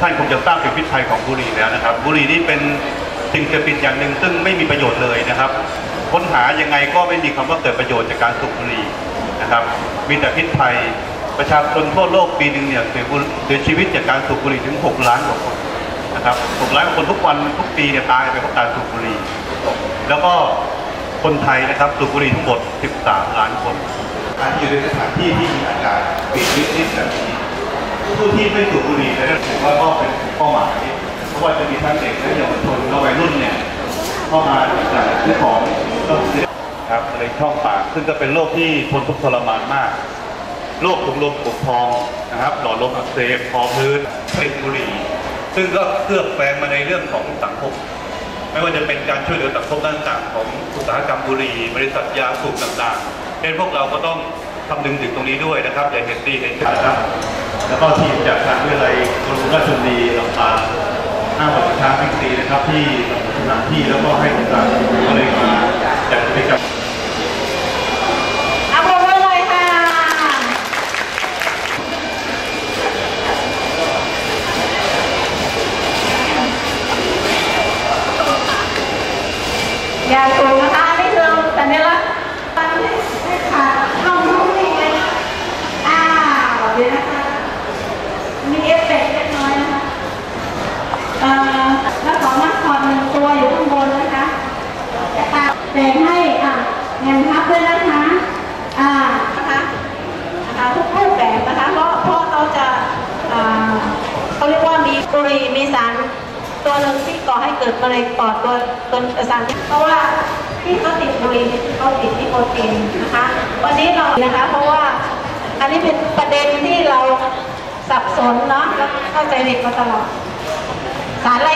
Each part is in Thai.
ท่านคงจะทราบถึงพิษภัยของบุหรี่แล้วนะครับ บุหรี่นี่เป็นสิ่งเสพติดอย่างหนึ่งซึ่งไม่มีประโยชน์เลยนะครับ ค้นหายังไงก็ไม่มีคำว่าเกิดประโยชน์จากการสูบบุหรี่นะครับ มีแต่พิษภัยประชาชนทั่วโลกปีหนึ่งเนี่ยเสียบุเสียชีวิตจากการสูบบุหรี่ถึง 6 ล้านกว่าคนนะครับ 6 ล้านกว่าคนทุกวันทุกปีเนี่ยตายไปเพราะการสูบบุหรี่ แล้วก็คนไทยนะครับสูบบุหรี่ทั้งหมด 13 ล้านคนการอยู่ในสถานที่ที่มีอากาศปิดนิดๆแบบนี้ผู้ที่ไม่สูบบุหรี่ในนั้ถือว่า ของก็ซื้อครับในช่องปาก ซึ่งก็เป็นโรคที่ทนทุกข์ทรมานมากโรคถุงลมปุกพองนะครับหลอดลมอักเสบคอพื้นเป็นบุหรี่ซึ่งก็เคลือบแฝงมาในเรื่องของสังคมไม่ว่าจะเป็นการช่วยเหลือสังคมด้านต่างๆของอุตสาหกรรมบุหรี่บริษัทยาสูบต่างๆเป็นพวกเราก็ต้องคำนึงถึงตรงนี้ด้วยนะครับอย่าเห็นดีเห็นขาดครับ แล้วก็ทีมจากทางวิทยาลัยกรุงราชบุรีลำปางห้างสรรพสินค้าบิ๊กซีนะครับที่สถานที่แล้วก็ให้โอกาสก็เลยมาจัดกิจกรรม เอาปรบมือเลยค่ะ อย่าสูงนะคะนี่คือสัญลักษณ์มันให้ขาดเข้าห้องนี้เลยอ่าแบบนี้นะคะ มีเอฟเฟกต์เล็กน้อยนะคะเอ่อแล้วของนักคอดหนึ่งตัวอยู่ข้างบนนะคะจะตาแบ่งให้อะเงินทับด้วยนะคะ อ่านะคะนะคะทุกรูปแบบนะคะ เพราะเพราะเขาจะอ่าเขาเรียกว่ามีบุหรี่มีสาร ตัวหนึ่งที่ก่อให้เกิดมะเร็งปอดตัวตัวสารเพราะว่าที่เขาติดบุหรี่เนี่เขาติดนิโคตินนะคะ วันนี้เรานะคะ เพราะว่าอันนี้เป็นประเด็นที่เราสับสนเนาะเข้าใจผิดมาตลอดสารอะไร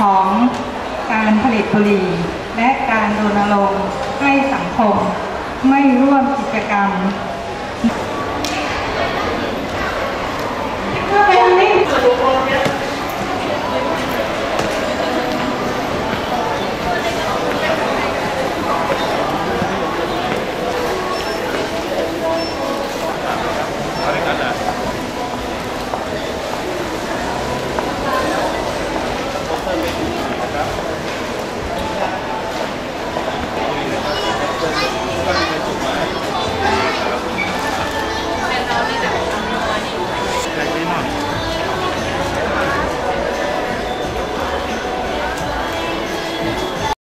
ของการผลิตบุหรี่ และการรณรงค์ให้สังคม ไม่ร่วมกิจกรรม